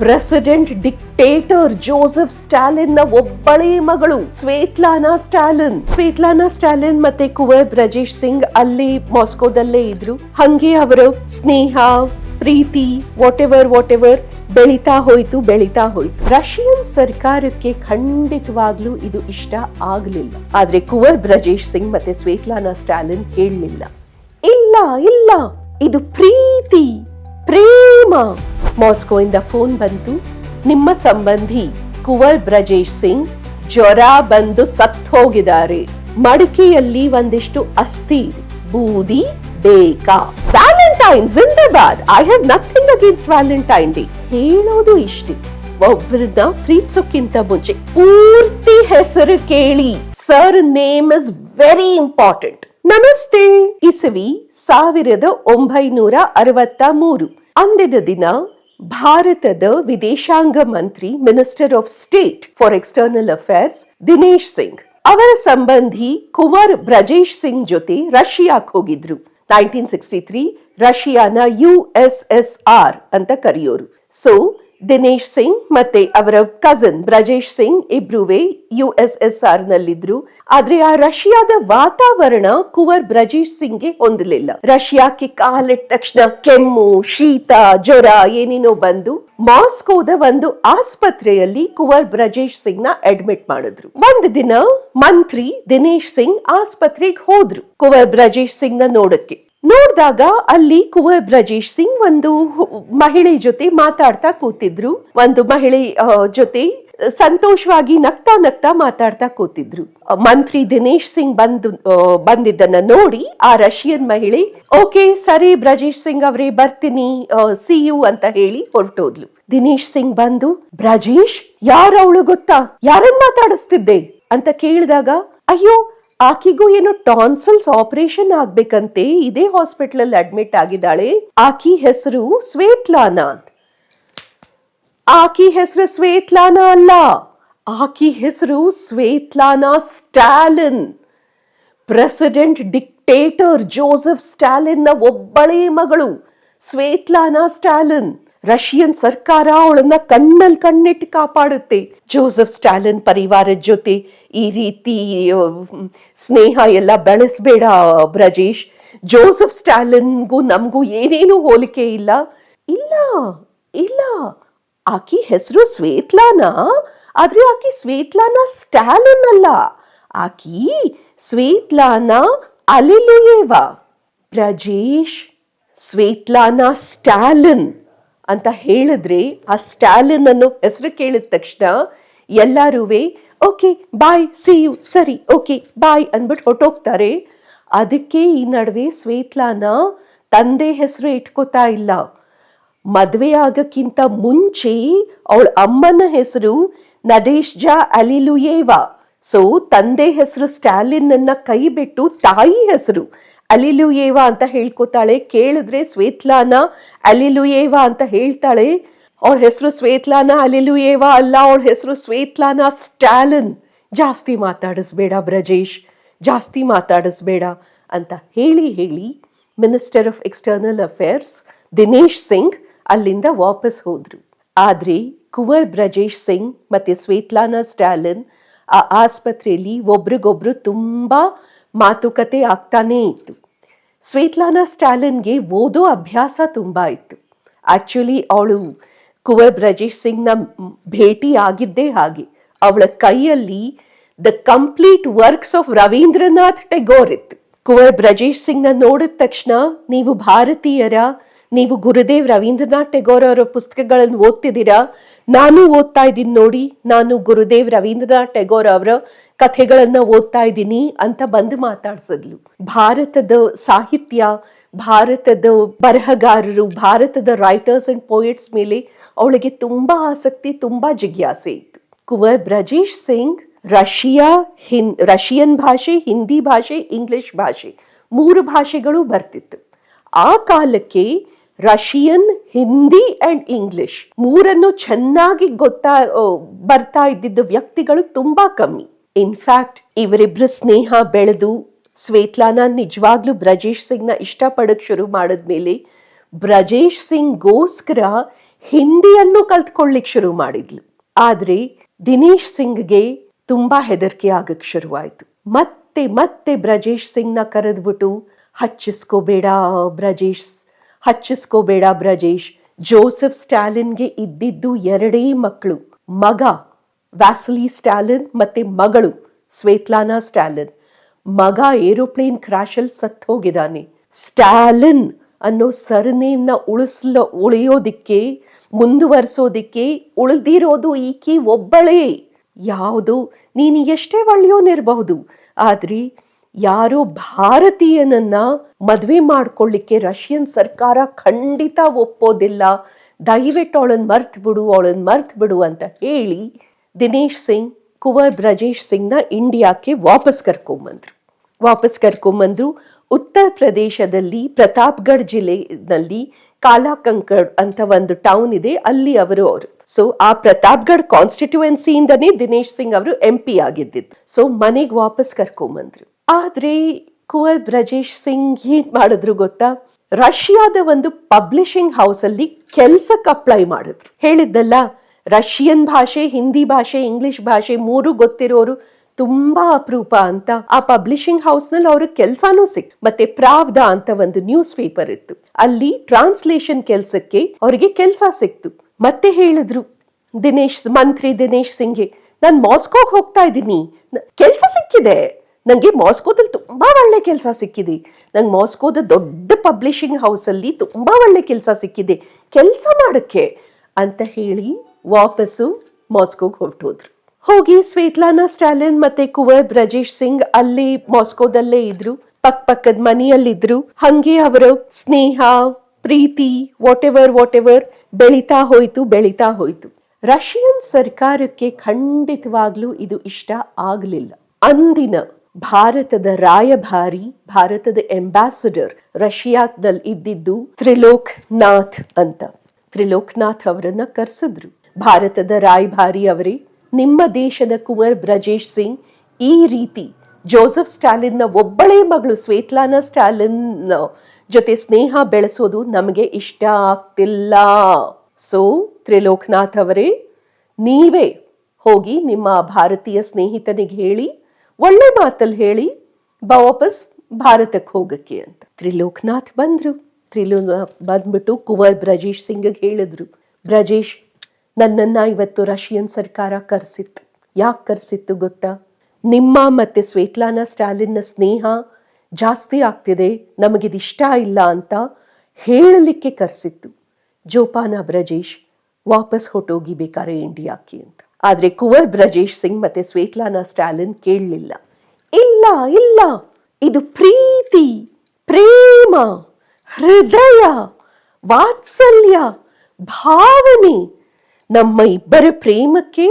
President dictator Joseph ಸ್ಟಾಲಿನ್ನ ಒಬ್ಬಳೇ ಮಗಳು ಸ್ವೇತ್ಲಾನಾ ಸ್ಟಾಲಿನ್ ಸ್ವೇತ್ಲಾನಾ ಸ್ಟಾಲಿನ್ ಮತ್ತೆ ಕುವರ್ ಬ್ರಜೇಶ್ ಸಿಂಗ್ ಅಲ್ಲಿ ಮಾಸ್ಕೋದಲ್ಲೇ ಇದ್ರು. ಹಂಗೆ ಅವರು ಸ್ನೇಹ, ಪ್ರೀತಿ ವಾಟ್ ಎವರ್ ವಾಟ್ ಎವರ್ ಬೆಳೀತಾ ಹೋಯ್ತು ಬೆಳೀತಾ ಹೋಯ್ತು. ರಷ್ಯನ್ ಸರ್ಕಾರಕ್ಕೆ ಖಂಡಿತವಾಗ್ಲೂ ಇದು ಇಷ್ಟ ಆಗ್ಲಿಲ್ಲ. ಆದ್ರೆ ಕುವರ್ ಬ್ರಜೇಶ್ ಸಿಂಗ್ ಮತ್ತೆ ಸ್ವೇತ್ಲಾನಾ ಸ್ಟಾಲಿನ್ ಕೇಳಲಿಲ್ಲ ಇಲ್ಲ ಇಲ್ಲ, ಇದು ಪ್ರೀತಿ, ಪ್ರೇಮ. ಮಾಸ್ಕೋಯಿಂದ ಫೋನ್ ಬಂತು. ನಿಮ್ಮ ಸಂಬಂಧಿ ಕುವರ್ ಬ್ರಜೇಶ್ ಸಿಂಗ್ ಜ್ವರ ಬಂದು ಸತ್ ಹೋಗಿದ್ದಾರೆ. ಮಡಿಕೆಯಲ್ಲಿ ಒಂದಿಷ್ಟು ಅಸ್ಥಿ. ಬೂದಿ ಬೇಕಾ Valentine zindabad. I have nothing against Valentine day ಹೇಳೋದು ಇಷ್ಟೇ. ಒಬ್ಬರನ್ನ ಪ್ರೀತಿಸೋಕ್ಕಿಂತ ಮುಂಚೆ ಪೂರ್ತಿ ಹೆಸರು ಕೇಳಿ. Sir name is very important ನಮಸ್ತೆ. ಇಸವಿ ಸಾವಿರದ ಒಂಬೈನೂರ ಅರವತ್ತ ಮೂರು. ಅಂದಿನ ದಿನ ಭಾರತದ ವಿದೇಶಾಂಗ ಮಂತ್ರಿ minister of state for external affairs Dinesh Singh. ಅವರ ಸಂಬಂಧಿ ಕುವರ್ ಬ್ರಜೇಶ್ ಸಿಂಗ್ ಜೊತೆ ರಷ್ಯಾಕ್ ಹೋಗಿದ್ರು. ನೈನ್ಟೀನ್ ಸಿಕ್ಸ್ಟಿ ತ್ರೀ ರಷ್ಯಾನ ಯು ಎಸ್ ಎಸ್ ಆರ್ ಅಂತ ಕರೆಯೋರು. ಸೊ ದಿನೇಶ್ ಸಿಂಗ್ ಮತ್ತೆ ಅವರ ಕಸನ್ ಬ್ರಜೇಶ್ ಸಿಂಗ್ ಇಬ್ರುವೆ ಯು ಎಸ್ ಎಸ್ ಆರ್ ನಲ್ಲಿದ್ರು. ಆದ್ರೆ ಆ ರಷ್ಯಾದ ವಾತಾವರಣ ಕುವರ್ ಬ್ರಜೇಶ್ ಸಿಂಗ್ಗೆ ಹೊಂದಲಿಲ್ಲ. ರಷ್ಯಾಕ್ಕೆ ಕಾಲಿಟ್ಟ ತಕ್ಷಣ ಕೆಮ್ಮು, ಶೀತ, ಜ್ವರ ಏನೇನೋ ಬಂದು ಮಾಸ್ಕೋದ ಒಂದು ಆಸ್ಪತ್ರೆಯಲ್ಲಿ ಕುವರ್ ಬ್ರಜೇಶ್ ಸಿಂಗ್ನ ಅಡ್ಮಿಟ್ ಮಾಡಿದ್ರು. ಒಂದ್ ದಿನ ಮಂತ್ರಿ ದಿನೇಶ್ ಸಿಂಗ್ ಆಸ್ಪತ್ರೆಗೆ ಹೋದ್ರು ಕುವರ್ ಬ್ರಜೇಶ್ ಸಿಂಗ್ನ ನೋಡಕ್ಕೆ. ನೋಡಿದಾಗ ಅಲ್ಲಿ ಕುವರ್ ಬ್ರಜೇಶ್ ಸಿಂಗ್ ಒಂದು ಮಹಿಳೆ ಜೊತೆ ಮಾತಾಡ್ತಾ ಕೂತಿದ್ರು. ಒಂದು ಮಹಿಳೆ ಜೊತೆ ಸಂತೋಷವಾಗಿ ನಗ್ತಾ ನಗ್ತಾ ಮಾತಾಡ್ತಾ ಕೂತಿದ್ರು. ಮಂತ್ರಿ ದಿನೇಶ್ ಸಿಂಗ್ ಬಂದು ಬಂದಿದ್ದನ್ನ ನೋಡಿ ಆ ರಷ್ಯನ್ ಮಹಿಳೆ, ಓಕೆ, ಸರಿ ಬ್ರಜೇಶ್ ಸಿಂಗ್ ಅವರೇ, ಬರ್ತೀನಿ ಸಿ ಯು ಅಂತ ಹೇಳಿ ಹೊರಟೋದ್ಲು. ದಿನೇಶ್ ಸಿಂಗ್ ಬಂದು, ಬ್ರಜೇಶ್, ಯಾರವಳು ಗೊತ್ತಾ? ಯಾರನ್ನ ಮಾತಾಡಿಸ್ತಿದ್ದೆ? ಅಂತ ಕೇಳಿದಾಗ, ಅಯ್ಯೋ ಆಕಿಗೂ ಏನೋ ಟಾನ್ಸಲ್ಸ್ ಆಪರೇಷನ್ ಆಗ್ಬೇಕಂತೆ ಇದೇ ಹಾಸ್ಪಿಟಲ್ ಅಲ್ಲಿ ಅಡ್ಮಿಟ್ ಆಗಿದ್ದಾಳೆ. ಆಕಿ ಹೆಸರು ಸ್ವೇತ್ಲಾನಾ ಅಂತ ಆಕಿ ಹೆಸರು ಶ್ವೇತ್ಲಾನಾ ಅಲ್ಲ, ಆಕಿ ಹೆಸರು Svetlana Stalin. President dictator Joseph ಸ್ಟಾಲಿನ್ನ ಒಬ್ಬಳೇ ಮಗಳು ಸ್ವೇತ್ಲಾನಾ ಸ್ಟಾಲಿನ್. ರಷ್ಯನ್ ಸರ್ಕಾರ ಅವಳನ್ನ ಕಣ್ಣಲ್ಲಿ ಕಣ್ಣಿಟ್ಟು ಕಾಪಾಡುತ್ತೆ. ಜೋಸೆಫ್ ಸ್ಟಾಲಿನ್ ಪರಿವಾರದ ಜೊತೆ ಈ ರೀತಿ ಸ್ನೇಹ ಎಲ್ಲ ಬೆಳೆಸ್ಬೇಡ ಬ್ರಜೇಶ್. ಜೋಸೆಫ್ ಸ್ಟಾಲಿನ್ಗೂ ನಮಗೂ ಏನೇನೂ ಹೋಲಿಕೆ ಇಲ್ಲ. ಇಲ್ಲ ಇಲ್ಲ. ಆಕಿ ಹೆಸರು ಶ್ವೇತ್ಲಾನಾ ಆದ್ರೆ ಆಕಿ ಸ್ವೇತ್ಲಾನ ಸ್ಟಾಲಿನ್ ಅಲ್ಲ. ಆಕಿ ಶ್ವೇತ್ಲಾನಾ ಅಲಿಲುಯೇವಾ. ಬ್ರಜೇಶ್, ಸ್ವೇತ್ಲಾನಾ ಸ್ಟಾಲಿನ್. ಅಂತ ಹೇಳಿದ್ರೆ ಆ ಸ್ಟಾಲಿನ್ ಅನ್ನೋ ಹೆಸರು ಕೇಳಿದ ತಕ್ಷಣ ಎಲ್ಲಾರುವೆ, ಓಕೆ ಬಾಯ್ ಸಿ ಯು ಸರಿ, ಓಕೆ ಬಾಯ್ ಅಂದ್ಬಿಟ್ಟು ಹೊಟ್ಟೋಗ್ತಾರೆ ಅದಕ್ಕೆ ಈ ನಡುವೆ ಸ್ವೇತ್ಲಾನ ತಂದೆ ಹೆಸರು ಇಟ್ಕೋತಾ ಇಲ್ಲ. ಮದುವೆ ಆಗಕ್ಕಿಂತ ಮುಂಚೆ ಅವಳ ಅಮ್ಮನ ಹೆಸರು ನಡೇಶ್ಜಾ ಅಲಿಲುಯೇವಾ. ಸೊ ತಂದೆ ಹೆಸರು ಸ್ಟಾಲಿನ್ ಅನ್ನ ಕೈ ಬಿಟ್ಟು ತಾಯಿ ಹೆಸರು ಅಲಿಲುಯೇವಾ ಅಂತ ಹೇಳ್ಕೊತಾಳೆ. ಕೇಳಿದ್ರೆ ಸ್ವೇತ್ಲಾನ ಅಲಿಲುಯೇವಾ ಅಂತ ಹೇಳ್ತಾಳೆ. ಅವ್ರ ಹೆಸರು ಸ್ವೇತ್ಲಾನ ಅಲಿಲುಯೇವಾ ಅಲ್ಲ ಅವ್ರ ಹೆಸರು ಸ್ವೇತ್ಲಾನ ಸ್ಟಾಲಿನ್. ಜಾಸ್ತಿ ಮಾತಾಡಿಸ್ಬೇಡ ಬ್ರಜೇಶ್, ಜಾಸ್ತಿ ಮಾತಾಡಿಸ್ಬೇಡ ಅಂತ ಹೇಳಿ ಹೇಳಿ minister of external affairs Dinesh Singh ಅಲ್ಲಿಂದ ವಾಪಸ್ ಹೋದ್ರು. ಆದ್ರೆ ಕುವರ್ ಬ್ರಜೇಶ್ ಸಿಂಗ್ ಮತ್ತೆ ಸ್ವೇತ್ಲಾನ ಸ್ಟಾಲಿನ್ ಆ ಆಸ್ಪತ್ರೆಯಲ್ಲಿ ಒಬ್ರಿಗೊಬ್ರು ತುಂಬಾ ಮಾತುಕತೆ ಆಗ್ತಾನೇ ಇತ್ತು. ಶ್ವೇತ್ಲಾನಾ ಸ್ಟಾಲಿನ್ಗೆ ಓದೋ ಅಭ್ಯಾಸ ತುಂಬಾ ಇತ್ತು. ಆಕ್ಚುಲಿ ಅವಳು ಕುವರ್ ಬ್ರಜೇಶ್ ಸಿಂಗ್ನ ಭೇಟಿ ಆಗಿದ್ದೇ ಹಾಗೆ. ಅವಳ ಕೈಯಲ್ಲಿ the complete works of Rabindranath Tagore ಇತ್ತು. ಕುವರ್ ಬ್ರಜೇಶ್ ಸಿಂಗ್ನ ನೋಡಿದ ತಕ್ಷಣ, ನೀವು ಭಾರತೀಯರ? ನೀವು ಗುರುದೇವ್ ರವೀಂದ್ರನಾಥ್ ಟೆಗೋರ್ ಅವರ ಪುಸ್ತಕಗಳನ್ನು ಓದ್ತಿದ್ದೀರಾ? ನಾನು ಓದ್ತಾ ಇದ್ದೀನಿ ನೋಡಿ, ನಾನು ಗುರುದೇವ್ ರವೀಂದ್ರನಾಥ್ ಟೆಗೋರ್ ಅವರ ಕಥೆಗಳನ್ನ ಓದ್ತಾ ಇದ್ದೀನಿ ಅಂತ ಬಂದು ಮಾತಾಡ್ಸಿದ್ಲು. ಭಾರತದ ಸಾಹಿತ್ಯ, ಭಾರತದ ಬರಹಗಾರರು, ಭಾರತದ ರೈಟರ್ಸ್ ಅಂಡ್ ಪೋಯೆಟ್ಸ್ ಮೇಲೆ ಅವಳಿಗೆ ತುಂಬಾ ಆಸಕ್ತಿ, ತುಂಬಾ ಜಿಜ್ಞಾಸೆ ಇತ್ತು. ಕುವರ್ ಬ್ರಜೇಶ್ ಸಿಂಗ್, ರಷ್ಯಾ, ಹಿನ್, ರಷ್ಯನ್ ಭಾಷೆ, ಹಿಂದಿ ಭಾಷೆ, ಇಂಗ್ಲಿಷ್ ಭಾಷೆ ಮೂರು ಭಾಷೆಗಳು ಬರ್ತಿತ್ತು. ಆ ಕಾಲಕ್ಕೆ ರಷ್ಯನ್, ಹಿಂದಿ ಅಂಡ್ ಇಂಗ್ಲಿಷ್ ಮೂರನ್ನು ಚೆನ್ನಾಗಿ ಗೊತ್ತಾ ಬರ್ತಾ ಇದ್ದಿದ್ದ ವ್ಯಕ್ತಿಗಳು ತುಂಬಾ ಕಮ್ಮಿ. ಇನ್ಫ್ಯಾಕ್ಟ್ ಇವರಿಬ್ಬರ ಸ್ನೇಹ ಬೆಳೆದು ಸ್ವೇತ್ಲಾನ ನಿಜವಾಗ್ಲೂ ಬ್ರಜೇಶ್ ಸಿಂಗ್ನ ಇಷ್ಟಪಡಕ್ಕೆ ಶುರು ಮಾಡಿದ್ಮೇಲೆ ಬ್ರಜೇಶ್ ಸಿಂಗ್ಗೋಸ್ಕರ ಹಿಂದಿಯನ್ನು ಕಲ್ತ್ಕೊಳ್ಳಿಕ್ ಶುರು ಮಾಡಿದ್ಲು. ಆದ್ರೆ ದಿನೇಶ್ ಸಿಂಗ್ಗೆ ತುಂಬಾ ಹೆದರಿಕೆ ಆಗಕ್ ಶುರುವಾಯ್ತು. ಮತ್ತೆ ಮತ್ತೆ ಬ್ರಜೇಶ್ ಸಿಂಗ್ನ ಕರೆದ್ಬಿಟ್ಟು, ಹಚ್ಚಿಸ್ಕೋಬೇಡ ಬ್ರಜೇಶ್ ಹಚ್ಚಿಸ್ಕೋಬೇಡ ಬ್ರಜೇಶ್, ಜೋಸೆಫ್ ಸ್ಟಾಲಿನ್ಗೆ ಇದ್ದಿದ್ದು ಎರಡೇ ಮಕ್ಕಳು ಮಗ ವ್ಯಾಸಲಿ ಸ್ಟಾಲಿನ್ ಮತ್ತೆ ಮಗಳು ಸ್ವೇತ್ಲಾನಾ ಸ್ಟಾಲಿನ್ ಮಗ ಏರೋಪ್ಲೇನ್ ಕ್ರ್ಯಾಶಲ್ಲಿ ಸತ್ ಹೋಗಿದ್ದಾನೆ ಸ್ಟಾಲಿನ್ ಅನ್ನೋ ಸರ್ನೇಮ್ನ ಉಳಿಸ್ಲ, ಉಳಿಯೋದಿಕ್ಕೆ, ಮುಂದುವರಿಸೋದಿಕ್ಕೆ ಉಳಿದಿರೋದು ಈಕೆ ಒಬ್ಬಳೇ. ಯಾವುದು? ನೀನು ಎಷ್ಟೇ ಒಳ್ಳೆಯೋನಿರಬಹುದು ಆದ್ರೆ ಯಾರೋ ಭಾರತೀಯನನ್ನ ಮದ್ವೆ ಮಾಡ್ಕೊಳ್ಳಿಕ್ಕೆ ರಷ್ಯನ್ ಸರ್ಕಾರ ಖಂಡಿತ ಒಪ್ಪೋದಿಲ್ಲ. ದಯವಿಟ್ಟು ಅವಳನ್ನ ಮರ್ತು ಬಿಡು ಅವಳನ್ನ ಮರ್ತು ಬಿಡು ಅಂತ ಹೇಳಿ ದಿನೇಶ್ ಸಿಂಗ್, ಕುವರ್ ಬ್ರಜೇಶ್ ಸಿಂಗ್ನ ಇಂಡಿಯಾಕ್ಕೆ ವಾಪಸ್ ಕರ್ಕೊಂಬಂದ್ರು. ವಾಪಸ್ ಕರ್ಕೊಂಬಂದ್ರು ಉತ್ತರ ಪ್ರದೇಶದಲ್ಲಿ ಪ್ರತಾಪ್ಗಢ್ ಜಿಲ್ಲೆನಲ್ಲಿ ಕಾಲಾಕಂಕಡ್ ಅಂತ ಒಂದು ಟೌನ್ ಇದೆ, ಅಲ್ಲಿ ಅವರು ಅವರು. ಸೊ ಆ ಪ್ರತಾಪ್ಗಢ್ ಕಾನ್ಸ್ಟಿಟ್ಯುವೆನ್ಸಿಯಿಂದನೇ ದಿನೇಶ್ ಸಿಂಗ್ ಅವರು ಎಂ ಪಿ ಆಗಿದ್ದಿದ್ದು. ಸೊ ಮನೆಗೆ ವಾಪಸ್ ಕರ್ಕೊಂಬಂದ್ರು. ಆದ್ರೆ ಕುವರ್ ಬ್ರಜೇಶ್ ಸಿಂಗ್ ಏನ್ ಮಾಡಿದ್ರು ಗೊತ್ತಾ? ರಷ್ಯಾದ ಒಂದು ಪಬ್ಲಿಷಿಂಗ್ ಹೌಸ್ ಅಲ್ಲಿ ಕೆಲ್ಸಕ್ಕೆ ಅಪ್ಲೈ ಮಾಡಿದ್ರು. ಹೇಳಿದ್ದಲ್ಲ ರಷ್ಯನ್ ಭಾಷೆ, ಹಿಂದಿ ಭಾಷೆ, ಇಂಗ್ಲಿಷ್ ಭಾಷೆ ಮೂರು ಗೊತ್ತಿರೋರು ತುಂಬಾ ಅಪರೂಪ ಅಂತ ಆ ಪಬ್ಲಿಷಿಂಗ್ ಹೌಸ್ನಲ್ಲಿ ಅವ್ರಿಗೆ ಕೆಲ್ಸಾನೂ ಸಿಕ್, ಮತ್ತೆ ಪ್ರಾವ್ದ ಅಂತ ಒಂದು ನ್ಯೂಸ್ ಪೇಪರ್ ಇತ್ತು. ಅಲ್ಲಿ ಟ್ರಾನ್ಸ್ಲೇಷನ್ ಕೆಲ್ಸಕ್ಕೆ ಅವರಿಗೆ ಕೆಲ್ಸ ಸಿಕ್ತು. ಮತ್ತೆ ಹೇಳಿದ್ರು, ದಿನೇಶ್, ಮಂತ್ರಿ ದಿನೇಶ್ ಸಿಂಗ್ಗೆ ನಾನು ಮಾಸ್ಕೋಗೆ ಹೋಗ್ತಾ ಇದ್ದೀನಿ. ಕೆಲಸ ಸಿಕ್ಕಿದೆ. ನಂಗೆ ಮಾಸ್ಕೋದಲ್ಲಿ ತುಂಬಾ ಒಳ್ಳೆ ಕೆಲಸ ಸಿಕ್ಕಿದೆ. ನಂಗೆ ಮಾಸ್ಕೋದ ದೊಡ್ಡ ಪಬ್ಲಿಷಿಂಗ್ ಹೌಸಲ್ಲಿ ತುಂಬಾ ಒಳ್ಳೆ ಕೆಲಸ ಸಿಕ್ಕಿದೆ. ಕೆಲಸ ಮಾಡಕ್ಕೆ, ಅಂತ ಹೇಳಿ ವಾಪಸ್ಸು ಮಾಸ್ಕೋಗೆ ಹೊರಟೋದ್ರು. ಹೋಗಿ ಸ್ವೇತ್ಲಾನಾ ಸ್ಟಾಲಿನ್ ಮತ್ತೆ ಕುವರ್ ಬ್ರಜೇಶ್ ಸಿಂಗ್ ಅಲ್ಲಿ ಮಾಸ್ಕೋದಲ್ಲೇ ಇದ್ರು ಪಕ್ಕ ಪಕ್ಕದ ಮನೆಯಲ್ಲಿದ್ರು. ಹಂಗೆ ಅವರ ಸ್ನೇಹ, ಪ್ರೀತಿ ವಾಟ್ ಎವರ್ ವಾಟ್ ಎವರ್ ಬೆಳೀತಾ ಹೋಯ್ತು ಬೆಳೀತಾ ಹೋಯ್ತು. ರಷ್ಯನ್ ಸರ್ಕಾರಕ್ಕೆ ಖಂಡಿತವಾಗ್ಲೂ ಇದು ಇಷ್ಟ ಆಗ್ಲಿಲ್ಲ. ಅಂದಿನ ಭಾರತದ ರಾಯಭಾರಿ, ಭಾರತದ ಎಂಬಾಸಡರ್ ರಷ್ಯಾದಲ್ಲಿ ಇದ್ದಿದ್ದು ತ್ರಿಲೋಕ್ ನಾಥ್ ಅಂತ. ತ್ರಿಲೋಕ್ ನಾಥ್ ಅವರನ್ನ ಕರೆಸಿದ್ರು. ಭಾರತದ ರಾಯಭಾರಿ ಅವರೇ. ನಿಮ್ಮ ದೇಶದ ಕುವರ್ ಬ್ರಜೇಶ್ ಸಿಂಗ್, ಈ ರೀತಿ ಜೋಸೆಫ್ ಸ್ಟಾಲಿನ್ನ ಒಬ್ಬಳೇ ಮಗಳು ಸ್ವೇತ್ಲಾನ ಸ್ಟಾಲಿನ್ ಜೊತೆ ಸ್ನೇಹ ಬೆಳೆಸೋದು ನಮಗೆ ಇಷ್ಟ ಆಗ್ತಿಲ್ಲ. ಸೊ, ತ್ರಿಲೋಕ್ನಾಥ್ ಅವರೇ, ನೀವೇ ಹೋಗಿ ನಿಮ್ಮ ಭಾರತೀಯ ಸ್ನೇಹಿತನಿಗೆ ಹೇಳಿ, ಒಳ್ಳೆ ಮಾತಲ್ಲಿ ಹೇಳಿ, ಬಾ ವಾಪಸ್ ಭಾರತಕ್ಕೆ ಹೋಗಕ್ಕೆ ಅಂತ. ತ್ರಿಲೋಕ್ನಾಥ್ ಬಂದರು. ತ್ರಿಲೋಕ್ನಾಥ್ ಬಂದ್ಬಿಟ್ಟು ಕುವರ್ ಬ್ರಜೇಶ್ ಸಿಂಗ್ಗೆ ಹೇಳಿದ್ರು. ಬ್ರಜೇಶ್ ನನ್ನನ್ನ ಇವತ್ತು ರಷ್ಯನ್ ಸರ್ಕಾರ ಕರೆಸಿತ್ತು. ಯಾಕೆ ಕರೆಸಿತ್ತು ಗೊತ್ತಾ? ನಿಮ್ಮ ಮತ್ತೆ ಸ್ವೇತ್ಲಾನಾ ಸ್ಟಾಲಿನ್ನ ಸ್ನೇಹ ಜಾಸ್ತಿ ಆಗ್ತಿದೆ, ನಮಗಿದಿಷ್ಟ ಇಲ್ಲ ಅಂತ ಹೇಳಲಿಕ್ಕೆ ಕರೆಸಿತ್ತು. ಜೋಪಾನ, ಬ್ರಜೇಶ್, ವಾಪಸ್ ಹೊಟ್ಟೋಗಿ ಬೇಕಾರೆ ಇಂಡಿಯಾಕ್ಕೆ ಅಂತ. ಆದ್ರೆ ಕುವರ್ ಬ್ರಜೇಶ್ ಸಿಂಗ್ ಮತ್ತೆ ಸ್ವೇತ್ಲಾನಾ ಸ್ಟಾಲಿನ್ ಕೇಳಲಿಲ್ಲ. ಇಲ್ಲ ಇಲ್ಲ. ಇದು ಪ್ರೀತಿ, ಪ್ರೇಮ, ಹೃದಯ, ವಾತ್ಸಲ್ಯ, ಭಾವನೆ. ನಮ್ಮ ಇಬ್ಬರ ಪ್ರೇಮಕ್ಕೆ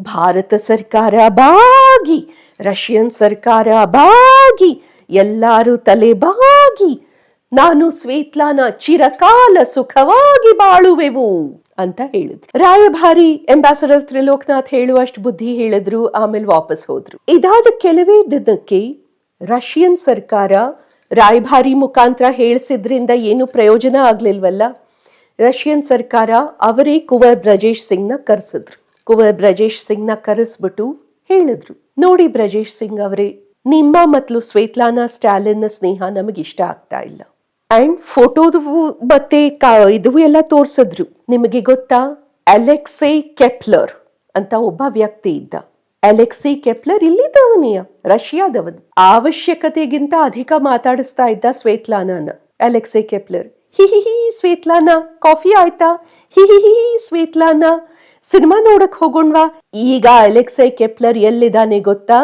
ಭಾರತ ಸರ್ಕಾರ ಬಾಗಿ, ರಷ್ಯನ್ ಸರ್ಕಾರ ಬಾಗಿ, ಎಲ್ಲರೂ ತಲೆ ಬಾಗಿ, ನಾನು ಸ್ವೇತ್ಲಾನ ಚಿರಕಾಲ ಸುಖವಾಗಿ ಬಾಳುವೆವು ಅಂತ ಹೇಳಿದ್ರು. ರಾಯಭಾರಿ ಅಂಬಾಸಡರ್ ತ್ರಿಲೋಕ್ನಾಥ್ ಹೇಳುವಷ್ಟು ಬುದ್ಧಿ ಹೇಳಿದ್ರು, ಆಮೇಲೆ ವಾಪಸ್ ಹೋದ್ರು. ಇದಾದ ಕೆಲವೇ ದಿನಕ್ಕೆ ರಷ್ಯನ್ ಸರ್ಕಾರ ರಾಯಭಾರಿ ಮುಖಾಂತರ ಹೇಳಿಸಿದ್ರಿಂದ ಏನು ಪ್ರಯೋಜನ ಆಗ್ಲಿಲ್ವಲ್ಲ? ರಷ್ಯನ್ ಸರ್ಕಾರ ಅವರೇ ಕುವರ್ ಬ್ರಜೇಶ್ ಸಿಂಗ್ನ ಕರೆಸಿದ್ರು. ಕುವರ್ ಬ್ರಜೇಶ್ ಸಿಂಗ್ನ ಕರೆಸ್ಬಿಟ್ಟು ಹೇಳಿದ್ರು. ನೋಡಿ ಬ್ರಜೇಶ್ ಸಿಂಗ್ ಅವರೇ, ನಿಮ್ಮ ಮತ್ತು ಸ್ವೇತ್ಲಾನಾ ನ ಸ್ನೇಹ ಇಷ್ಟ ಆಗ್ತಾ ಇಲ್ಲ. ಅಂಡ್ ಫೋಟೋದು ಮತ್ತೆ ಇದು ಎಲ್ಲ ತೋರಿಸಿದ್ರು. ನಿಮಗೆ ಗೊತ್ತಾ? ಅಲೆಕ್ಸೆ ಕೆಪ್ಲರ್ ಅಂತ ಒಬ್ಬ ವ್ಯಕ್ತಿ ಇದ್ದ. ಅಲೆಕ್ಸಿ ಕೆಪ್ಲರ್ ಇಲ್ಲಿದ್ದವನೆಯ ರಷ್ಯಾದವನು. ಅವಶ್ಯಕತೆಗಿಂತ ಅಧಿಕ ಮಾತಾಡಿಸ್ತಾ ಇದ್ದ ಸ್ವೇತ್ಲಾನಾನ, ಅಲೆಕ್ಸೈ ಕೆಪ್ಲರ್. ಹಿ ಹಿ ಹಿ ಸ್ವೇತ್ಲಾನಾ ಕಾಫಿ ಆಯ್ತಾ? ಹಿ ಹಿ ಹಿ ಸ್ವೇತ್ಲಾನಾ ಸಿನಿಮಾ ನೋಡಕ್ ಹೋಗೋಣ್ವಾ? ಈಗ ಅಲೆಕ್ಸೈ ಕೆಪ್ಲರ್ ಎಲ್ಲಿದ್ದಾನೆ ಗೊತ್ತಾ?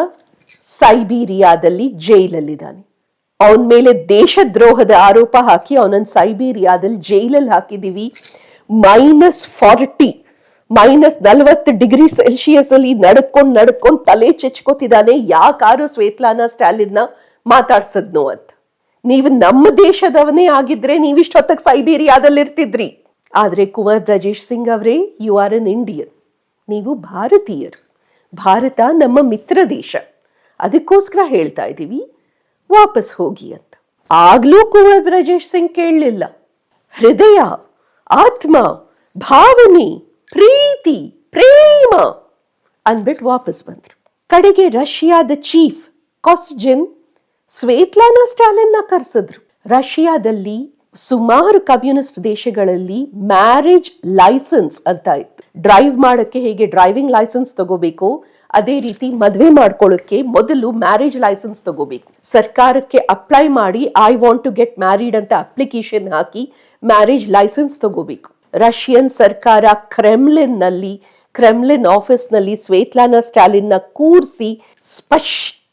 ಸೈಬೀರಿಯಾದಲ್ಲಿ ಜೈಲಲ್ಲಿದ್ದಾನೆ. ಅವನ ಮೇಲೆ ದೇಶದ್ರೋಹದ ಆರೋಪ ಹಾಕಿ ಅವನನ್ನ ಸೈಬೀರಿಯಾದಲ್ಲಿ ಜೈಲಲ್ಲಿ ಹಾಕಿದೀವಿ ಮೈನಸ್ ಫಾರ್ಟಿ, ಮೈನಸ್ ನಲವತ್ತು ಡಿಗ್ರಿ ಸೆಲ್ಸಿಯಸ್ ಅಲ್ಲಿ ನಡ್ಕೊಂಡು ನಡ್ಕೊಂಡು ತಲೆ ಚೆಚ್ಕೋತಿದ್ದಾನೆ. ಯಾಕಾರು ಸ್ವೇತ್ಲಾನ ಸ್ಟಾಲಿನ್ನ ಮಾತಾಡ್ಸದ್ನು ಅಂತ ನೀವು ನಮ್ಮ ದೇಶದವನೇ ಆಗಿದ್ರೆ ನೀವಿಷ್ಟೊತ್ತಕ್ಕೆ ಸೈಬೀರಿಯಾದಲ್ಲಿ ಇರ್ತಿದ್ರಿ ಆದರೆ ಕುವರ್ ಬ್ರಜೇಶ್ ಸಿಂಗ್ ಅವರೇ ಯು ಆರ್ ಅನ್ ಇಂಡಿಯನ್ ನೀವು ಭಾರತೀಯರು. ಭಾರತ ನಮ್ಮ ಮಿತ್ರ ದೇಶ. ಅದಕ್ಕೋಸ್ಕರ ಹೇಳ್ತಾ ಇದ್ದೀವಿ ವಾಪಸ್ ಹೋಗಿ ಅಂತ. ಆಗ್ಲೂ ಕುವರ್ ಬ್ರಜೇಶ್ ಸಿಂಗ್ ಕೇಳಲಿಲ್ಲ. ಹೃದಯ, ಆತ್ಮ, ಭಾವನೆ, ಪ್ರೀತಿ, ಪ್ರೇಮ ಅಂದ್ಬಿಟ್ಟು ವಾಪಸ್ ಬಂದರು. ಕಡೆಗೆ ರಷ್ಯಾದ ಚೀಫ್, ಕಾಸ್ಜಿನ್ ಸ್ವೇತ್ಲಾನಾ ಸ್ಟಾಲಿನ್ನ ಕರೆಸಿದ್ರು. ರಷ್ಯಾದಲ್ಲಿ ಸುಮಾರು ಕಮ್ಯುನಿಸ್ಟ್ ದೇಶಗಳಲ್ಲಿ ಮ್ಯಾರೇಜ್ ಲೈಸೆನ್ಸ್ ಅಂತ ಇತ್ತು. ಡ್ರೈವ್ ಮಾಡೋಕ್ಕೆ ಹೇಗೆ ಡ್ರೈವಿಂಗ್ ಲೈಸೆನ್ಸ್ ತಗೋಬೇಕು, ಅದೇ ರೀತಿ ಮದುವೆ ಮಾಡ್ಕೊಳ್ಳೋಕ್ಕೆ ಮೊದಲು ಮ್ಯಾರೇಜ್ ಲೈಸೆನ್ಸ್ ತಗೋಬೇಕು. ಸರ್ಕಾರಕ್ಕೆ ಅಪ್ಲೈ ಮಾಡಿ I want to get married ಅಂತ ಅಪ್ಲಿಕೇಶನ್ ಹಾಕಿ ಮ್ಯಾರೇಜ್ ಲೈಸೆನ್ಸ್ ತಗೋಬೇಕು. ರಷ್ಯನ್ ಸರ್ಕಾರ ಕ್ರೆಮ್ಲಿನ್ನಲ್ಲಿ ಕ್ರೆಮ್ಲಿನ್ ಆಫೀಸ್ನಲ್ಲಿ ಸ್ವೇತ್ಲಾನಾ ಸ್ಟಾಲಿನ್ನ ಕೂರಿಸಿ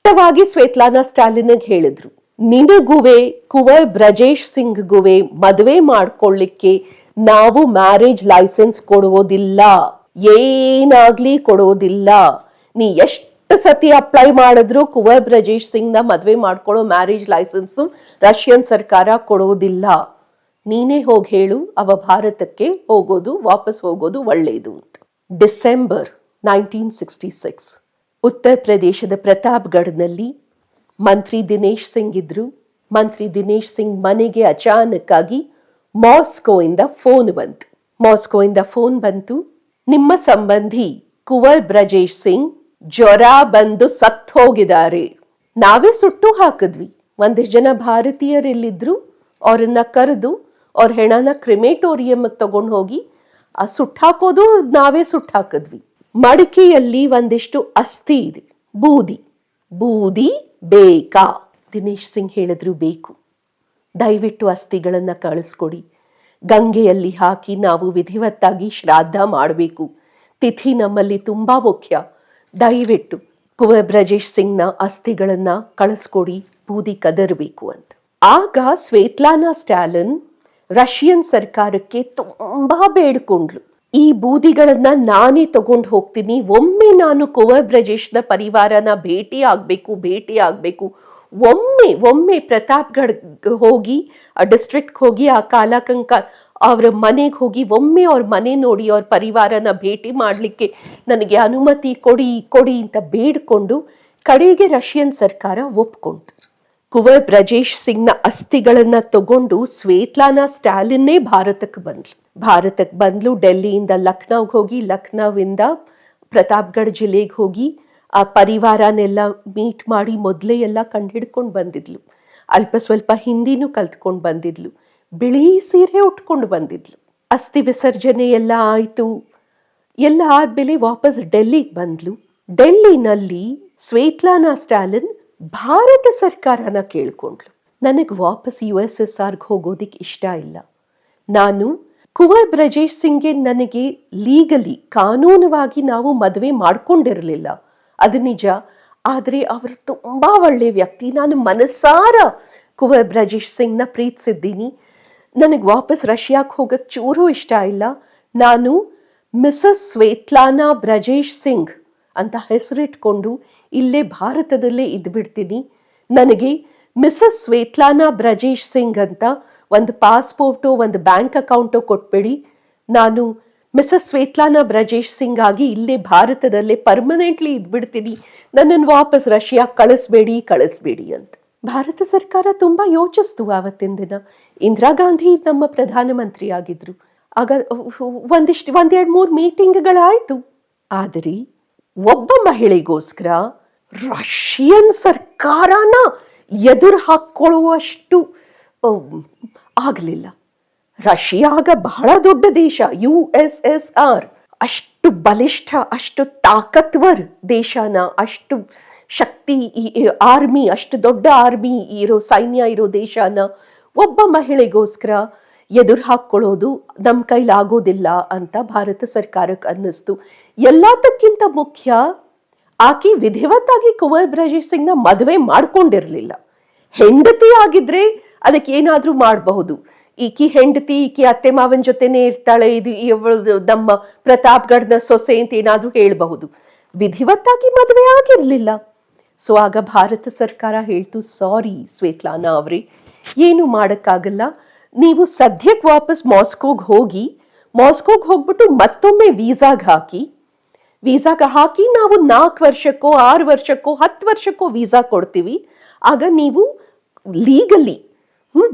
ಸ್ಪಷ್ಟವಾಗಿ ಸ್ವೇತ್ಲಾನಾ ಸ್ಟಾಲಿನ್ ಹೇಳಿದ್ರು. ನಿನಗುವೆ, ಕುವರ್ ಬ್ರಜೇಶ್ ಸಿಂಗ್ಗುವೆ ಮದುವೆ ಮಾಡ್ಕೊಳ್ಳಿಕ್ಕೆ ನಾವು ಮ್ಯಾರೇಜ್ ಲೈಸೆನ್ಸ್ ಕೊಡೋದಿಲ್ಲ ಏನಾಗ್ಲಿ ಕೊಡೋದಿಲ್ಲ ನೀ ಎಷ್ಟು ಸತಿ ಅಪ್ಲೈ ಮಾಡಿದ್ರು ಕುವರ್ ಬ್ರಜೇಶ್ ಸಿಂಗ್ನ ಮದುವೆ ಮಾಡ್ಕೊಳ್ಳೋ ಮ್ಯಾರೇಜ್ ಲೈಸೆನ್ಸ್ ರಷ್ಯನ್ ಸರ್ಕಾರ ಕೊಡೋದಿಲ್ಲ ನೀನೇ ಹೋಗಿ ಹೇಳು, ಅವ ಭಾರತಕ್ಕೆ ಹೋಗೋದು, ವಾಪಸ್ ಹೋಗೋದು ಒಳ್ಳೆಯದು ಡಿಸೆಂಬರ್ ನೈನ್ಟೀನ್ ಸಿಕ್ಸ್ಟಿ ಸಿಕ್ಸ್. ಉತ್ತರ ಪ್ರದೇಶದ ಪ್ರತಾಪ್ಗಢ್ನಲ್ಲಿ ಮಂತ್ರಿ ದಿನೇಶ್ ಸಿಂಗ್ ಇದ್ರು. ಮಂತ್ರಿ ದಿನೇಶ್ ಸಿಂಗ್ ಮನೆಗೆ ಅಚಾನಕ್ ಆಗಿ ಮಾಸ್ಕೋಯಿಂದ ಫೋನ್ ಬಂತು. ಮಾಸ್ಕೋಯಿಂದ ಫೋನ್ ಬಂತು. ನಿಮ್ಮ ಸಂಬಂಧಿ ಕುವರ್ ಬ್ರಜೇಶ್ ಸಿಂಗ್ ಜ್ವರ ಬಂದು ಸತ್ ಹೋಗಿದ್ದಾರೆ. ನಾವೇ ಸುಟ್ಟು ಹಾಕಿದ್ವಿ. ಒಂದಿಷ್ಟು ಜನ ಭಾರತೀಯರೆಲ್ಲಿದ್ರು. ಅವ್ರನ್ನ ಕರೆದು ಅವ್ರ ಹೆಣನ ಕ್ರಿಮೇಟೋರಿಯಂ ತಗೊಂಡು ಹೋಗಿ ಆ ಸುಟ್ಟಾಕೋದು ನಾವೇ ಸುಟ್ಟಾಕಿದ್ವಿ ಮಡಿಕೆಯಲ್ಲಿ ಒಂದಿಷ್ಟು ಅಸ್ಥಿ ಇದೆ. ಬೂದಿ. ಬೂದಿ ಬೇಕಾ? ದಿನೇಶ್ ಸಿಂಗ್ ಹೇಳಿದ್ರು ಬೇಕು. ದಯವಿಟ್ಟು ಅಸ್ಥಿಗಳನ್ನ ಕಳಿಸ್ಕೊಡಿ. ಗಂಗೆಯಲ್ಲಿ ಹಾಕಿ ನಾವು ವಿಧಿವತ್ತಾಗಿ ಶ್ರಾದ್ದ ಮಾಡಬೇಕು. ತಿಥಿ ನಮ್ಮಲ್ಲಿ ತುಂಬಾ ಮುಖ್ಯ. ದಯವಿಟ್ಟು ಕುವರ್ ಬ್ರಜೇಶ್ ಸಿಂಗ್ನ ಅಸ್ಥಿಗಳನ್ನ ಕಳಿಸ್ಕೊಡಿ, ಬೂದಿ ಕದರಬೇಕು ಅಂತ. ಆಗ ಸ್ವೇತ್ಲಾನಾ ಸ್ಟಾಲಿನ್ ರಷ್ಯನ್ ಸರ್ಕಾರಕ್ಕೆ ತುಂಬಾ ಬೇಡ್ಕೊಂಡ್ಲು ಈ ಬೂದಿಗಳನ್ನ ನಾನೇ ತಗೊಂಡು ಹೋಗ್ತೀನಿ. ಒಮ್ಮೆ ನಾನು ಕುವರ್ ಬ್ರಜೇಶ್ನ ಪರಿವಾರನ ಭೇಟಿ ಆಗಬೇಕು ಭೇಟಿ ಆಗಬೇಕು. ಒಮ್ಮೆ ಒಮ್ಮೆ ಪ್ರತಾಪ್ಗಢ ಹೋಗಿ, ಆ ಡಿಸ್ಟ್ರಿಕ್ಟ್ ಹೋಗಿ, ಆ ಕಾಲಕಂಕ ಅವರ ಮನೆಗೆ ಹೋಗಿ, ಒಮ್ಮೆ ಅವ್ರ ಮನೆ ನೋಡಿ ಅವ್ರ ಪರಿವಾರನ ಭೇಟಿ ಮಾಡಲಿಕ್ಕೆ ನನಗೆ ಅನುಮತಿ ಕೊಡಿ ಕೊಡಿ ಅಂತ ಬೇಡ್ಕೊಂಡು ಕಡೆಗೆ ರಷ್ಯನ್ ಸರ್ಕಾರ ಒಪ್ಕೊಂತು ಕುವರ್ ಬ್ರಜೇಶ್ ಸಿಂಗ್ನ ಅಸ್ಥಿಗಳನ್ನ ತಗೊಂಡು ಸ್ವೇತ್ಲಾನಾ ಸ್ಟಾಲಿನ್ನೇ ಭಾರತಕ್ಕೆ ಬಂದ್ಲು. ಭಾರತಕ್ಕೆ ಬಂದ್ಲು, ಡೆಲ್ಲಿಯಿಂದ ಲಕ್ನೌಗೆ ಹೋಗಿ, ಲಕ್ನೌವಿಂದ ಪ್ರತಾಪ್ಗಢ ಜಿಲ್ಲೆಗೆ ಹೋಗಿ, ಆ ಪರಿವಾರನೆಲ್ಲ ಮೀಟ್ ಮಾಡಿ ಮೊದಲೇ ಎಲ್ಲ ಕಂಡುಹಿಡ್ಕೊಂಡು ಬಂದಿದ್ಲು. ಅಲ್ಪ ಸ್ವಲ್ಪ ಹಿಂದಿನೂ ಕಲ್ತ್ಕೊಂಡು ಬಂದಿದ್ಲು. ಬಿಳಿ ಸೀರೆ ಉಟ್ಕೊಂಡು ಬಂದಿದ್ಲು. ಅಸ್ಥಿ ವಿಸರ್ಜನೆ ಎಲ್ಲ ಆಯಿತು. ಎಲ್ಲ ಆದ್ಮೇಲೆ ವಾಪಸ್ ಡೆಲ್ಲಿಗೆ ಬಂದ್ಲು. ಡೆಲ್ಲಿನಲ್ಲಿ ಸ್ವೇತ್ಲಾನಾ ಸ್ಟಾಲಿನ್ ಭಾರತ ಸರ್ಕಾರನ ಕೇಳ್ಕೊಂಡ್ಲು ನನಗೆ ವಾಪಸ್ ಯು ಎಸ್ ಎಸ್ ಆರ್ಗೆ ಹೋಗೋದಿಕ್ಕೆ ಇಷ್ಟ ಇಲ್ಲ. ನಾನು ಕುವರ್ ಬ್ರಜೇಶ್ ಸಿಂಗ್ಗೆ ನನಗೆ ಲೀಗಲಿ ಕಾನೂನುವಾಗಿ ನಾವು ಮದುವೆ ಮಾಡ್ಕೊಂಡಿರಲಿಲ್ಲ. ಅದು ನಿಜ. ಆದರೆ ಅವರು ತುಂಬಾ ಒಳ್ಳೆಯ ವ್ಯಕ್ತಿ. ನಾನು ಮನಸ್ಸಾರ ಕುವರ್ ಬ್ರಜೇಶ್ ಸಿಂಗ್ನ ಪ್ರೀತಿಸಿದ್ದೀನಿ. ನನಗೆ ವಾಪಸ್ ರಷ್ಯಾಕ್ಕೆ ಹೋಗಕ್ಕೆ ಚೂರು ಇಷ್ಟ ಇಲ್ಲ. ನಾನು ಮಿಸಸ್ ಸ್ವೇತ್ಲಾನಾ ಬ್ರಜೇಶ್ ಸಿಂಗ್ ಅಂತ ಹೆಸರಿಟ್ಕೊಂಡು ಇಲ್ಲೇ ಭಾರತದಲ್ಲೇ ಇದ್ಬಿಡ್ತೀನಿ. ನನಗೆ ಮಿಸಸ್ ಸ್ವೇತ್ಲಾನಾ ಬ್ರಜೇಶ್ ಸಿಂಗ್ ಅಂತ ಒಂದು ಪಾಸ್ಪೋರ್ಟು, ಒಂದು ಬ್ಯಾಂಕ್ ಅಕೌಂಟು ಕೊಟ್ಬಿಡಿ. ನಾನು ಮಿಸಸ್ ಸ್ವೇತ್ಲಾನಾ ಬ್ರಜೇಶ್ ಸಿಂಗ್ ಆಗಿ ಇಲ್ಲೇ ಭಾರತದಲ್ಲೇ ಪರ್ಮನೆಂಟ್ಲಿ ಇದ್ಬಿಡ್ತೀನಿ. ನನ್ನನ್ನು ವಾಪಸ್ ರಷ್ಯಾ ಕಳಿಸ್ಬೇಡಿ ಕಳಿಸ್ಬೇಡಿ ಅಂತ. ಭಾರತ ಸರ್ಕಾರ ತುಂಬಾ ಯೋಚಿಸ್ತು ಆವತ್ತಿನ ದಿನ. ಇಂದಿರಾ ಗಾಂಧಿ ನಮ್ಮ ಪ್ರಧಾನಮಂತ್ರಿ ಆಗಿದ್ರು. ಆಗ ಒಂದಿಷ್ಟು, ಒಂದೆರಡು ಮೂರು ಮೀಟಿಂಗ್ಗಳಾಯಿತು ಆದರೆ ಒಬ್ಬ ಮಹಿಳೆಗೋಸ್ಕರ ರಷ್ಯನ್ ಸರ್ಕಾರನ ಎದುರು ಹಾಕ್ಕೊಳ್ಳುವಷ್ಟು ಆಗಲಿಲ್ಲ. ರಷ್ಯಾಗ ಬಹಳ ದೊಡ್ಡ ದೇಶ, ಯು ಎಸ್ ಎಸ್ ಆರ್. ಅಷ್ಟು ಬಲಿಷ್ಠ, ಅಷ್ಟು ತಾಕತ್ವರ್ ದೇಶನ, ಅಷ್ಟು ಶಕ್ತಿ ಆರ್ಮಿ, ಅಷ್ಟು ದೊಡ್ಡ ಆರ್ಮಿ ಇರೋ, ಸೈನ್ಯ ಇರೋ ದೇಶನ ಒಬ್ಬ ಮಹಿಳೆಗೋಸ್ಕರ ಎದುರು ಹಾಕ್ಕೊಳ್ಳೋದು ನಮ್ಮ ಕೈಲಾಗೋದಿಲ್ಲ ಅಂತ ಭಾರತ ಸರ್ಕಾರಕ್ಕೆ ಅನ್ನಿಸ್ತು. ಎಲ್ಲದಕ್ಕಿಂತ ಮುಖ್ಯ ಆಕೆ ವಿಧಿವತ್ತಾಗಿ ಕುವರ್ ಬ್ರಜೇಶ್ ಸಿಂಗ್ನ ಮದುವೆ ಮಾಡ್ಕೊಂಡಿರ್ಲಿಲ್ಲ. ಹೆಂಡತಿ ಆಗಿದ್ರೆ ಅದಕ್ಕೆ ಏನಾದ್ರೂ ಮಾಡಬಹುದು. ಈಕಿ ಹೆಂಡತಿ, ಈಕಿ ಅತ್ತೆ ಮಾವನ ಜೊತೆನೆ ಇರ್ತಾಳೆ, ಇದು ಇವಳು ನಮ್ಮ ಪ್ರತಾಪ್ಗಢದ ಸೊಸೆ ಅಂತ ಏನಾದ್ರೂ ಹೇಳಬಹುದು. ವಿಧಿವತ್ತಾಗಿ ಮದುವೆ ಆಗಿರ್ಲಿಲ್ಲ. ಸೊ ಆಗ ಭಾರತ ಸರ್ಕಾರ ಹೇಳ್ತು, ಸಾರಿ ಶ್ವೇತ್ಲಾನಾ ಅವರೇ, ಏನು ಮಾಡೋಕ್ಕಾಗಲ್ಲ. ನೀವು ಸದ್ಯಕ್ಕೆ ವಾಪಸ್ ಮಾಸ್ಕೋಗೆ ಹೋಗಿ, ಮಾಸ್ಕೋಗೆ ಹೋಗ್ಬಿಟ್ಟು ಮತ್ತೊಮ್ಮೆ ವೀಸಾಗೆ ಹಾಕಿ ವೀಸಾಗೆ ಹಾಕಿ ನಾವು ನಾಲ್ಕು ವರ್ಷಕ್ಕೋ, ಆರು ವರ್ಷಕ್ಕೋ, ಹತ್ತು ವರ್ಷಕ್ಕೋ ವೀಸಾ ಕೊಡ್ತೀವಿ. ಆಗ ನೀವು ಲೀಗಲಿ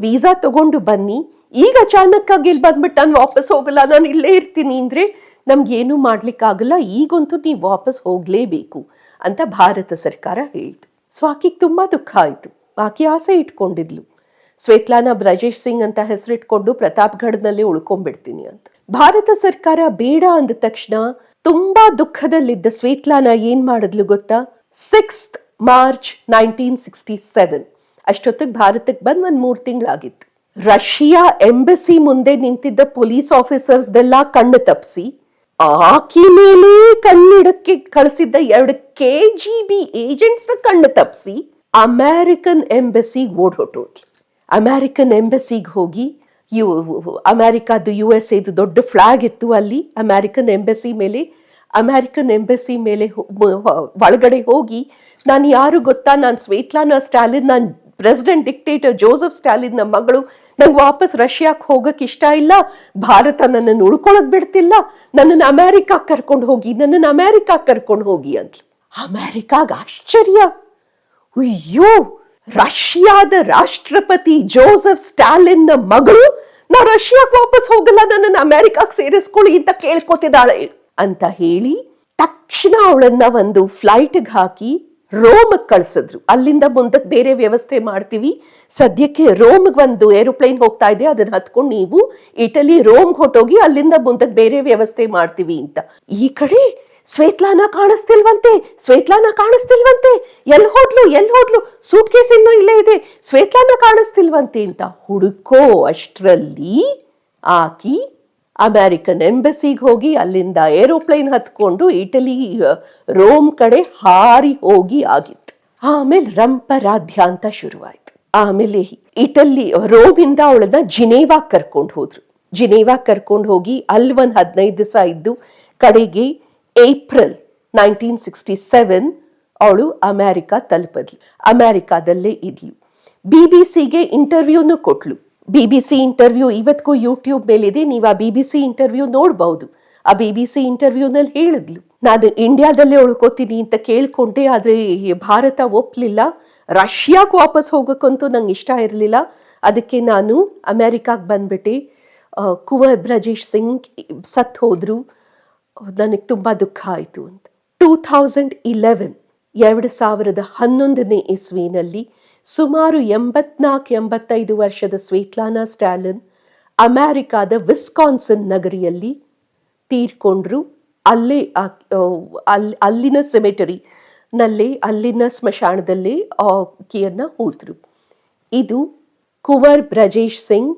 ವೀಸಾ ತಗೊಂಡು ಬನ್ನಿ. ಈಗ ಅಚಾನಕ್ಕಾಗಿ ಇಲ್ಲಿ ಬಂದ್ಬಿಟ್ಟು ನಾನು ವಾಪಸ್ ಹೋಗಲ್ಲ, ನಾನು ಇಲ್ಲೇ ಇರ್ತೀನಿ ಅಂದರೆ ನಮ್ಗೇನು ಮಾಡಲಿಕ್ಕಾಗಲ್ಲ. ಈಗಂತೂ ನೀವು ವಾಪಸ್ ಹೋಗಲೇಬೇಕು ಅಂತ ಭಾರತ ಸರ್ಕಾರ ಹೇಳಿತು. ಸೊ, ಆಕಿಗೆ ತುಂಬ ದುಃಖ ಆಯಿತು. ಆಕೆ ಆಸೆ ಇಟ್ಕೊಂಡಿದ್ಲು. ಸ್ವೇತ್ಲಾನ ಬ್ರಜೇಶ್ ಸಿಂಗ್ ಅಂತ ಹೆಸರಿಟ್ಕೊಂಡು ಪ್ರತಾಪ್ಗಢದಲ್ಲಿ ಉಳ್ಕೊಂಡ್ಬಿಡ್ತೀನಿ ಅಂತ. ಭಾರತ ಸರ್ಕಾರ ಬೇಡ ಅಂದ ತಕ್ಷಣ ತುಂಬಾ ದುಃಖದಲ್ಲಿದ್ದ ಸ್ವೇತ್ಲಾನ ಏನ್ ಮಾಡಿದ್ಲು ಗೊತ್ತಾ? Sixth March nineteen sixty seven. ಅಷ್ಟೊತ್ತಿಗೆ ಭಾರತಕ್ಕೆ ಬಂದ್ ಒಂದ್ ಮೂರ್ ತಿಂಗಳಾಗಿತ್ತು. ರಷ್ಯಾ ಎಂಬಸಿ ಮುಂದೆ ನಿಂತಿದ್ದ ಪೊಲೀಸ್ ಆಫೀಸರ್ಸ್ದೆಲ್ಲ ಕಣ್ಣು ತಪ್ಪಿಸಿ ಆಕಿ ಮೇಲೆ ಕಣ್ಣಿಡಕ್ಕೆ ಕಳಿಸಿದ್ದ ಎರಡು ಕೆ ಜಿ ಬಿ ಏಜೆಂಟ್ಸ್ ಕಣ್ಣು ತಪ್ಪಿಸಿ ಅಮೆರಿಕನ್ ಎಂಬಸಿಗೆ ಓಡ್ ಹೊಟ್ಟೋದ್ಲು ಅಮೆರಿಕನ್ ಎಂಬಸಿಗೆ ಹೋಗಿ ಯು ಅಮೆರಿಕಾದು ಯು ಎಸ್ ಎದು ದೊಡ್ಡ ಫ್ಲಾಗ್ ಇತ್ತು ಅಲ್ಲಿ. ಅಮೇರಿಕನ್ ಎಂಬಸಿ ಮೇಲೆ, ಅಮೆರಿಕನ್ ಎಂಬಸಿ ಮೇಲೆ ಒಳಗಡೆ ಹೋಗಿ ನಾನು ಯಾರು ಗೊತ್ತಾ, ನಾನು ಸ್ವೇತ್ಲಾನಾ ಸ್ಟಾಲಿನ್, ನಾನು ಪ್ರೆಸಿಡೆಂಟ್ ಡಿಕ್ಟೇಟರ್ ಜೋಸೆಫ್ ಸ್ಟಾಲಿನ್ ಮಗಳು, ನಂಗೆ ವಾಪಸ್ ರಷ್ಯಾಕ್ಕೆ ಹೋಗಕ್ಕೆ ಇಷ್ಟ ಇಲ್ಲ. ಭಾರತ ನನ್ನನ್ನು ಉಳ್ಕೊಳಕ್ ಬಿಡ್ತಿಲ್ಲ. ನನ್ನನ್ನು ಅಮೇರಿಕಾ ಕರ್ಕೊಂಡು ಹೋಗಿ, ನನ್ನನ್ನು ಅಮೇರಿಕಾ ಕರ್ಕೊಂಡು ಹೋಗಿ ಅಂತ ಅಮೇರಿಕಾಗ ಆಶ್ಚರ್ಯ. ಅಯ್ಯೋ! ರಷ್ಯಾದ ರಾಷ್ಟ್ರಪತಿ ಜೋಸೆಫ್ ಸ್ಟಾಲಿನ್ನ ಮಗಳು? ನಾ ರಷ್ಯಾಕ್ ವಾಪಸ್ ಹೋಗಲ್ಲ, ನನ್ನನ್ನು ಅಮೆರಿಕಾಕ್ ಸೇರಿಸ್ಕೊಳ್ಳಿ ಅಂತ ಕೇಳ್ಕೊತಿದ್ದಾಳೆ ಅಂತ ಹೇಳಿ ತಕ್ಷಣ ಅವಳನ್ನ ಒಂದು ಫ್ಲೈಟ್ಗೆ ಹಾಕಿ ರೋಮ್ಗೆ ಕಳ್ಸಿದ್ರು. ಅಲ್ಲಿಂದ ಮುಂದಕ್ಕೆ ಬೇರೆ ವ್ಯವಸ್ಥೆ ಮಾಡ್ತೀವಿ. ಸದ್ಯಕ್ಕೆ ರೋಮ್ಗೆ ಒಂದು ಏರೋಪ್ಲೇನ್ ಹೋಗ್ತಾ ಇದೆ, ಅದನ್ನ ಹತ್ಕೊಂಡು ನೀವು ಇಟಲಿ ರೋಮ್ಗೆ ಹೊಟ್ಟೋಗಿ ಅಲ್ಲಿಂದ ಮುಂದಕ್ಕೆ ಬೇರೆ ವ್ಯವಸ್ಥೆ ಮಾಡ್ತೀವಿ ಅಂತ. ಈ ಕಡೆ ಶ್ವೇತ್ಲಾನ ಕಾಣಿಸ್ತಿಲ್ವಂತೆ ಶ್ವೇತ್ಲಾನ ಕಾಣಿಸ್ತಿಲ್ವಂತೆ ಎಲ್ಲಿ ಹೋದ್ಲು ಎಲ್ಲಿ ಹೋದ್ಲು ಸೂಟ್ ಕೇಸ್ ಇನ್ನೂ ಇಲ್ಲೇ ಇದೆ ಶ್ವೇತ್ಲಾನ ಕಾಣಿಸ್ತಿಲ್ವಂತೆ ಅಂತ ಹುಡುಕೋ ಅಷ್ಟರಲ್ಲಿ ಆಕಿ ಅಮೆರಿಕನ್ ಎಂಬಸಿಗೆ ಹೋಗಿ ಅಲ್ಲಿಂದ ಏರೋಪ್ಲೇನ್ ಹತ್ಕೊಂಡು ಇಟಲಿ ರೋಮ್ ಕಡೆ ಹಾರಿ ಹೋಗಿ ಆಗಿತ್ತು. ಆಮೇಲೆ ರಂಪರಾಧ್ಯ ಅಂತ ಶುರುವಾಯ್ತು. ಆಮೇಲೆ ಇಟಲಿ, ರೋಮಿಂದ ಅವಳನ್ನ ಜಿನೇವಾ ಕರ್ಕೊಂಡು ಹೋದ್ರು. ಜಿನೇವಾ ಕರ್ಕೊಂಡು ಹೋಗಿ ಅಲ್ಲಿ ಒಂದು ಹದಿನೈದು ದಿವಸ ಇದ್ದು ಕಡೆಗೆ ಏಪ್ರಿಲ್ ನೈನ್ಟೀನ್ ಸಿಕ್ಸ್ಟಿ ಸೆವೆನ್ ಅವಳು ಅಮೆರಿಕ ತಲುಪದ್ಲು. ಅಮೆರಿಕಾದಲ್ಲೇ ಇದ್ಲು. ಬಿ ಬಿ ಸಿಗೆ ಇಂಟರ್ವ್ಯೂನು ಕೊಟ್ಲು. ಬಿ ಬಿ ಸಿ ಇಂಟರ್ವ್ಯೂ ಇವತ್ತಿಗೂ ಯೂಟ್ಯೂಬ್ ಮೇಲಿದೆ. ನೀವು ಆ ಬಿ ಬಿ ಸಿ ಇಂಟರ್ವ್ಯೂ ನೋಡ್ಬಹುದು ಆ ಬಿ ಬಿ ಸಿ ಇಂಟರ್ವ್ಯೂನಲ್ಲಿ ಹೇಳಿದ್ಲು. ನಾನು ಇಂಡಿಯಾದಲ್ಲೇ ಉಳ್ಕೋತೀನಿ ಅಂತ ಕೇಳ್ಕೊಂಡೆ, ಆದರೆ ಭಾರತ ಒಪ್ಲಿಲ್ಲ. ರಷ್ಯಾಕ್ ವಾಪಸ್ ಹೋಗೋಕ್ಕಂತೂ ನಂಗೆ ಇಷ್ಟ ಇರಲಿಲ್ಲ. ಅದಕ್ಕೆ ನಾನು ಅಮೇರಿಕಾಗೆ ಬಂದ್ಬಿಟ್ಟೆ. ಕುಂವರ್ ಬ್ರಜೇಶ್ ಸಿಂಗ್ ಸತ್ ಹೋದ್ರು. ನನಗೆ ತುಂಬ ದುಃಖ ಆಯಿತು ಅಂತ. ಟೂ ಥೌಸಂಡ್ ಇಲೆವೆನ್ ಎರಡು ಸಾವಿರದ ಹನ್ನೊಂದನೇ ಇಸ್ವಿನಲ್ಲಿ ಸುಮಾರು ಎಂಬತ್ನಾಲ್ಕು ಎಂಬತ್ತೈದು ವರ್ಷದ ಸ್ವೇತ್ಲಾನಾ ಸ್ಟ್ಯಾಲಿನ್ ಅಮೆರಿಕಾದ ವಿಸ್ಕಾನ್ಸನ್ ನಗರಿಯಲ್ಲಿ ತೀರ್ಕೊಂಡ್ರು. ಅಲ್ಲೇ ಅಲ್ಲಿ ಅಲ್ಲಿನ ಸೆಮೆಟರಿ ನಲ್ಲೇ ಅಲ್ಲಿನ ಸ್ಮಶಾನದಲ್ಲೇ ಕಿಯನ್ನು ಹೋದರು ಇದು ಕುವರ್ ಬ್ರಜೇಶ್ ಸಿಂಗ್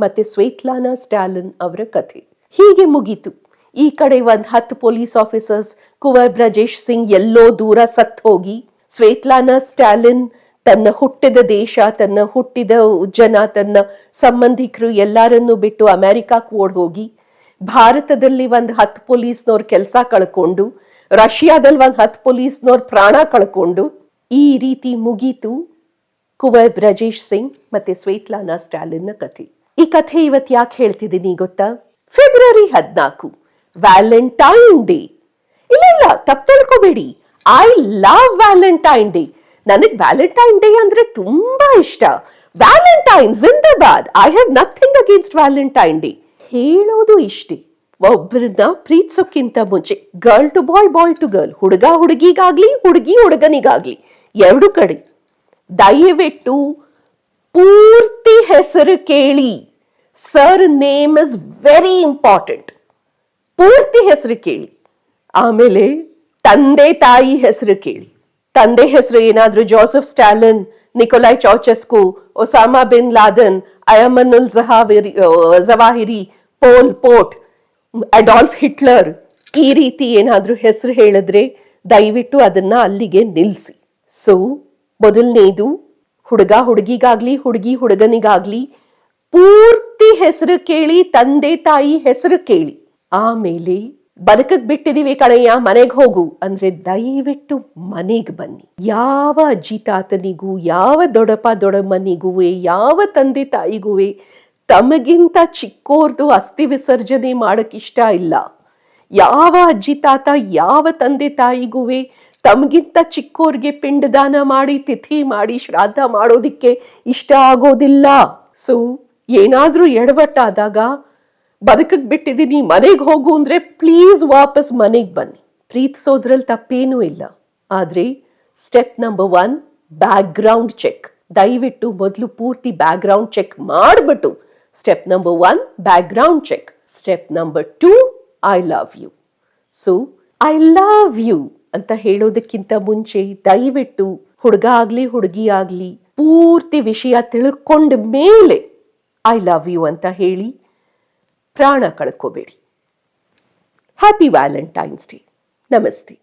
ಮತ್ತೆ ಸ್ವೇತ್ಲಾನಾ ಸ್ಟಾಲಿನ್ ಅವರ ಕಥೆ. ಹೀಗೆ ಮುಗೀತು. ಈ ಕಡೆ ಒಂದ್ ಹತ್ತು ಪೊಲೀಸ್ ಆಫೀಸರ್ಸ್, ಕುವರ್ ಬ್ರಜೇಶ್ ಸಿಂಗ್ ಎಲ್ಲೋ ದೂರ ಸತ್ ಹೋಗಿ, ಸ್ವೇತ್ಲಾನ, ಸ್ಟಾಲಿನ್ ತನ್ನ ಹುಟ್ಟಿದ ದೇಶ, ತನ್ನ ಹುಟ್ಟಿದ ಜನ, ತನ್ನ ಸಂಬಂಧಿಕರು ಎಲ್ಲರನ್ನೂ ಬಿಟ್ಟು ಅಮೆರಿಕಕ್ಕೆ ಓಡ್ ಹೋಗಿ, ಭಾರತದಲ್ಲಿ ಒಂದ್ ಹತ್ತು ಪೊಲೀಸ್ನವ್ರ ಕೆಲಸ ಕಳ್ಕೊಂಡು ರಷ್ಯಾದಲ್ಲಿ ಒಂದ್ ಹತ್ತು ಪೊಲೀಸ್ನವ್ರ ಪ್ರಾಣ ಕಳ್ಕೊಂಡು, ಈ ರೀತಿ ಮುಗೀತು ಕುವರ್ ಬ್ರಜೇಶ್ ಸಿಂಗ್ ಮತ್ತೆ ಸ್ವೇತ್ಲಾನಾ, ಸ್ಟಾಲಿನ್ನ ಕಥೆ. ಈ ಕಥೆ ಇವತ್ತು ಯಾಕೆ ಹೇಳ್ತಿದ್ದೀನಿ ಗೊತ್ತಾ? ಫೆಬ್ರವರಿ ಹದಿನಾಲ್ಕು. ವ್ಯಾಲೆಂಟೈನ್ ಡೇ ಇಲ್ಲ ಇಲ್ಲ, ತಪ್ಪು ತಿಳ್ಕೊಬೇಡಿ. ಐ ಲವ್ ವ್ಯಾಲೆಂಟೈನ್ ಡೇ ನನಗೆ ವ್ಯಾಲೆಂಟೈನ್ ಡೇ ಅಂದ್ರೆ ತುಂಬಾ ಇಷ್ಟ. Valentine zindabad I have nothing against Valentine Day ಹೇಳೋದು ಇಷ್ಟೇ. ಒಬ್ಬರನ್ನ ಪ್ರೀತಿಸೋಕ್ಕಿಂತ ಮುಂಚೆ girl to boy boy to girl ಹುಡುಗ ಹುಡುಗಿಗಾಗ್ಲಿ, ಹುಡುಗಿ ಹುಡುಗನಿಗಾಗ್ಲಿ, ಎರಡು ಕಡೆ. ದಯವಿಟ್ಟು ಪೂರ್ತಿ ಹೆಸರು ಕೇಳಿ. Sir name is very important ಪೂರ್ತಿ ಹೆಸರು ಕೇಳಿ. ಆಮೇಲೆ ತಂದೆ ತಾಯಿ ಹೆಸರು ಕೇಳಿ. ತಂದೆ ಹೆಸರು ಏನಾದ್ರೂ Joseph Stalin Nicolae Ceausescu, Osama bin Laden, Ayman al Zawahiri Zawahiri, Pol Pot, Adolf Hitler ಈ ರೀತಿ ಏನಾದ್ರೂ ಹೆಸರು ಹೇಳಿದ್ರೆ ದಯವಿಟ್ಟು ಅದನ್ನ ಅಲ್ಲಿಗೆ ನಿಲ್ಲಿಸಿ ಸೊ, ಮೊದಲನೇದು ಹುಡುಗ ಹುಡುಗಿಗಾಗ್ಲಿ, ಹುಡುಗಿ ಹುಡುಗನಿಗಾಗ್ಲಿ ಪೂರ್ತಿ ಹೆಸರು ಕೇಳಿ, ತಂದೆ ತಾಯಿ ಹೆಸರು ಕೇಳಿ. ಆಮೇಲೆ ಬದುಕಕ್ ಬಿಟ್ಟಿದೀವಿ ಕಣಯ್ಯ, ಮನೆಗೆ ಹೋಗು. ಅಂದ್ರೆ ದಯವಿಟ್ಟು ಮನೆಗೆ ಬನ್ನಿ. ಯಾವ ಅಜ್ಜಿ ತಾತನಿಗೂ ಯಾವ ದೊಡ್ಡಪ್ಪ ದೊಡಮ್ಮನಿಗೂ ಯಾವ ತಂದೆ ತಾಯಿಗೂ ತಮಗಿಂತ ಚಿಕ್ಕೋರ್ದು ಅಸ್ಥಿ ವಿಸರ್ಜನೆ ಮಾಡಕ್ ಇಷ್ಟ ಇಲ್ಲ. ಯಾವ ಅಜ್ಜಿ ತಾತ ಯಾವ ತಂದೆ ತಾಯಿಗೂ ತಮಗಿಂತ ಚಿಕ್ಕೋರ್ಗೆ ಪಿಂಡದಾನ ಮಾಡಿ, ತಿಥಿ ಮಾಡಿ, ಶ್ರಾದ್ದ ಮಾಡೋದಿಕ್ಕೆ ಇಷ್ಟ ಆಗೋದಿಲ್ಲ. ಸೊ ಏನಾದ್ರೂ ಎಡವಟ್ಟಾದಾಗ ಬದುಕಕ್ ಬಿಟ್ಟಿದ್ದೀನಿ ಮನೆಗೆ ಹೋಗು ಅಂದರೆ ಪ್ಲೀಸ್ ವಾಪಸ್ ಮನೆಗೆ ಬನ್ನಿ. ಪ್ರೀತಿಸೋದ್ರಲ್ಲಿ ತಪ್ಪೇನೂ ಇಲ್ಲ. ಆದ್ರೆ step number one background check ದಯವಿಟ್ಟು ಮೊದಲು ಪೂರ್ತಿ ಬ್ಯಾಕ್ ಗ್ರೌಂಡ್ ಚೆಕ್ ಮಾಡಿಬಿಟ್ಟು step number one background check step number two I love you so I love you ಅಂತ ಹೇಳೋದಕ್ಕಿಂತ ಮುಂಚೆ ದಯವಿಟ್ಟು ಹುಡುಗ ಆಗ್ಲಿ, ಹುಡುಗಿ ಆಗ್ಲಿ ಪೂರ್ತಿ ವಿಷಯ ತಿಳ್ಕೊಂಡ ಮೇಲೆ ಐ ಲವ್ ಯು ಅಂತ ಹೇಳಿ ಪ್ರಾಣ ಕಳ್ಕೋಬೇಡಿ. ಹ್ಯಾಪಿ ವ್ಯಾಲೆಂಟೈನ್ಸ್ ಡೇ ನಮಸ್ತೆ.